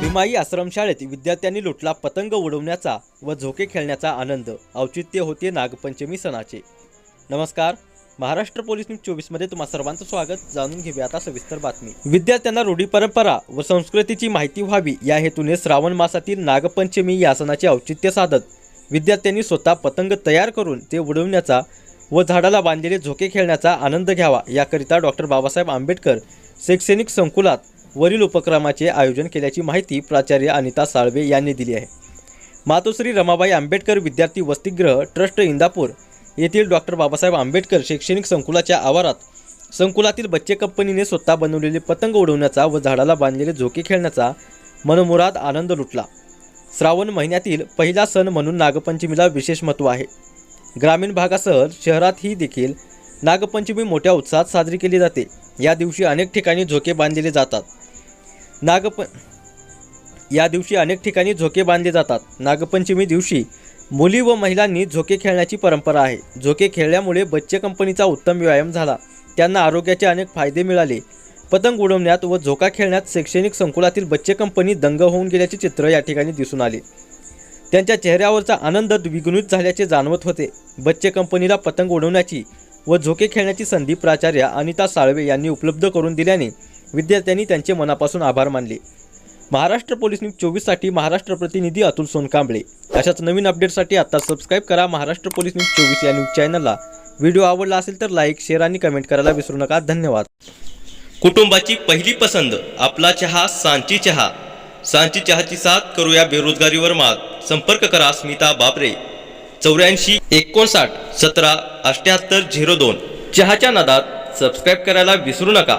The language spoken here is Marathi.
भीमाई आश्रमशाळेत विद्यार्थ्यांनी लुटला पतंग उडवण्याचा व झोके खेळण्याचा आनंद. औचित्य होते नागपंचमी सणाचे. नमस्कार. महाराष्ट्र पोलीस न्यूज चोवीसमध्ये तुम्हा सर्वांचं स्वागत. जाणून घेऊया आता सविस्तर बातमी. विद्यार्थ्यांना रूढी परंपरा व संस्कृतीची माहिती व्हावी या हेतूने श्रावण मासातील नागपंचमी या सणाचे औचित्य साधत विद्यार्थ्यांनी स्वतः पतंग तयार करून ते उडवण्याचा व झाडाला बांधलेले झोके खेळण्याचा आनंद घ्यावा याकरिता डॉक्टर बाबासाहेब आंबेडकर शैक्षणिक संकुलात वरील उपक्रमाचे आयोजन केल्याची माहिती प्राचार्य अनिता साळवे यांनी दिली आहे. मातोश्री रमाबाई आंबेडकर विद्यार्थी वसतिगृह ट्रस्ट इंदापूर येथील डॉक्टर बाबासाहेब आंबेडकर शैक्षणिक संकुलाच्या आवारात संकुलातील बच्चे कंपनीने स्वतः बनवलेले पतंग उडवण्याचा व झाडाला बांधलेले झोके खेळण्याचा मनमुराद आनंद लुटला. श्रावण महिन्यातील पहिला सण म्हणून नागपंचमीला विशेष महत्त्व आहे. ग्रामीण भागासह शहरातही देखील नागपंचमी मोठ्या उत्साहात साजरी केली जाते. या दिवशी अनेक ठिकाणी झोके बांधलेले जातात. नागप या दिवशी अनेक ठिकाणी झोके बांधले जातात. नागपंचमी दिवशी मुली व महिलांनी झोके खेळण्याची परंपरा आहे. झोके खेळल्यामुळे बच्चे कंपनीचा उत्तम व्यायाम झाला. त्यांना आरोग्याचे अनेक फायदे मिळाले. पतंग उडवण्यात व झोका खेळण्यात शैक्षणिक संकुलातील बच्चे कंपनी दंग होऊन गेल्याचे चित्र या ठिकाणी दिसून आले. त्यांच्या चेहऱ्यावरचा आनंद द्विगुणित झाल्याचे जाणवत होते. बच्चे कंपनीला पतंग उडवण्याची व झोके खेळण्याची संधी प्राचार्य अनिता साळवे यांनी उपलब्ध करून दिल्याने विद्यार्थ्यांनी त्यांचे मनापासून आभार मानले. महाराष्ट्र पोलीस न्यूज चोवीससाठी महाराष्ट्र प्रतिनिधी अतुल सोनकांबळे. अशाच नवीन अपडेटसाठी आता सबस्क्राईब करा महाराष्ट्र पोलीस न्यूज चोवीस या न्यूज चॅनलला. व्हिडिओ आवडला असेल तर लाईक शेअर आणि कमेंट करायला विसरू नका. धन्यवाद. कुटुंबाची पहिली पसंत आपला चहा सांची चहा. सांची चहाची साथ करूया बेरोजगारीवर मात. संपर्क करा स्मिता बाबरे चौऱ्याऐंशी एकोणसाठ सतरा अठ्याहत्तर झिरो दोन. चहाच्या नादात सबस्क्राईब करायला विसरू नका.